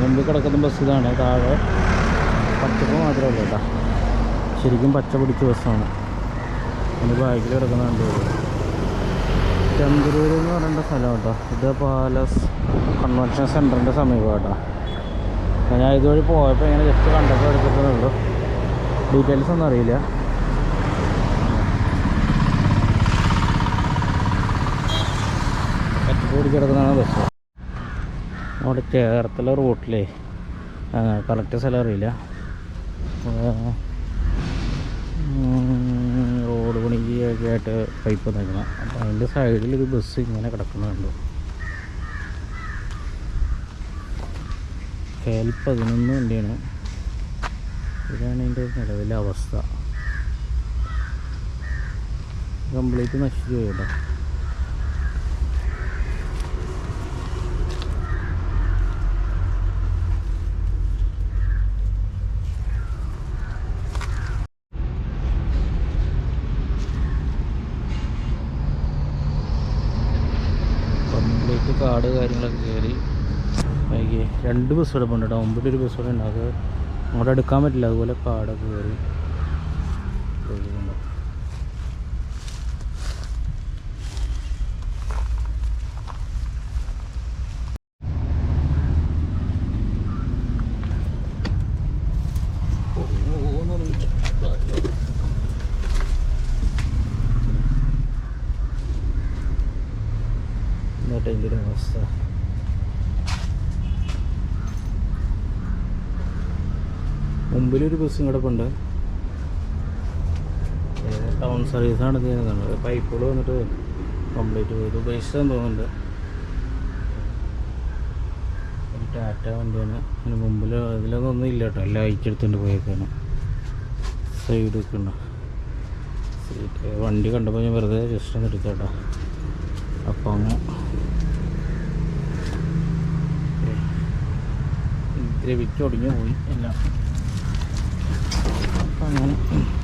മുമ്പിൽ കിടക്കുന്ന ബസ് ഇതാണ്. താഴെ പച്ചപ്പ് മാത്രമേ ഉള്ളൂ കേട്ടോ. ശരിക്കും പച്ച പിടിച്ച ബസ്സാണ് അതിന് ബാഗിൽ കിടക്കുന്നുണ്ട് ചന്ദ്രൂർ എന്ന് പറയേണ്ട സ്ഥലം കേട്ടോ. ഇത് പാലസ് കൺവെൻഷൻ സെന്ററിന്റെ സമീപം കേട്ടോ. ഞാൻ ഇതുവഴി പോയപ്പോൾ ഇങ്ങനെ ജസ്റ്റ് കണ്ടപ്പോൾ എടുത്തിട്ടേ ഉള്ളൂ ഡീറ്റെയിൽസ് ഒന്നും അറിയില്ല. പച്ചപ്പൊടി കിടക്കുന്നതാണ് ബസ് അവിടെ ചേർത്തല റൂട്ടിലേ കറക്റ്റ് സ്ഥലം അറിയില്ല. റോഡ് പണിയൊക്കെ ആയിട്ട് പൈപ്പ് നിൽക്കണം അപ്പോൾ അതിന്റെ സൈഡിൽ ഒരു ബസ് ഇങ്ങനെ കിടക്കുന്നുണ്ട് കെ എൽ പതിനൊന്ന് വണ്ടിയാണ്. ഇതാണ് ഇതിന്റെ നിലവിലെ അവസ്ഥ. കംപ്ലീറ്റ് നശിച്ചു പോയി കേട്ടോ കംപ്ലീറ്റ് കാട് കാര്യങ്ങളൊക്കെ കയറി. വൈകി രണ്ട് ബസ് കിടപ്പുണ്ട് കേട്ടോ. ഒരു ബസ് കൂടെ ഉണ്ട്. അത് അങ്ങോട്ട് എടുക്കാൻ പറ്റില്ല. അതുപോലെ കാടൊക്കെ കയറി. ഒരു അവസ്ഥ. മുമ്പിലൊരു ബസ്സും കിടപ്പുണ്ട് ടൗൺ സർവീസാണ് ചെയ്യുന്നത് പൈപ്പുകൾ വന്നിട്ട് കംപ്ലീറ്റ് ചെയ്ത്. ഉപേക്ഷിച്ചെന്ന് തോന്നുന്നുണ്ട്. ടാറ്റ വണ്ടിയാണ്. അതിന് മുമ്പിൽ ഇതിലൊന്നും ഒന്നും ഇല്ല കേട്ടോ. എല്ലാം അയച്ചെടുത്തുകൊണ്ട് പോയേക്കാണ്. സൈഡ് വെക്കണ്ട സീറ്റ് വണ്ടി കണ്ടപ്പോൾ ഞാൻ വെറുതെ ജസ്റ്റ് ഒന്ന് എടുത്തേട്ടാ അപ്പം ദ്രവിച്ചൊടിഞ്ഞു പോയി. എല്ലാം. അപ്പം അങ്ങനെ.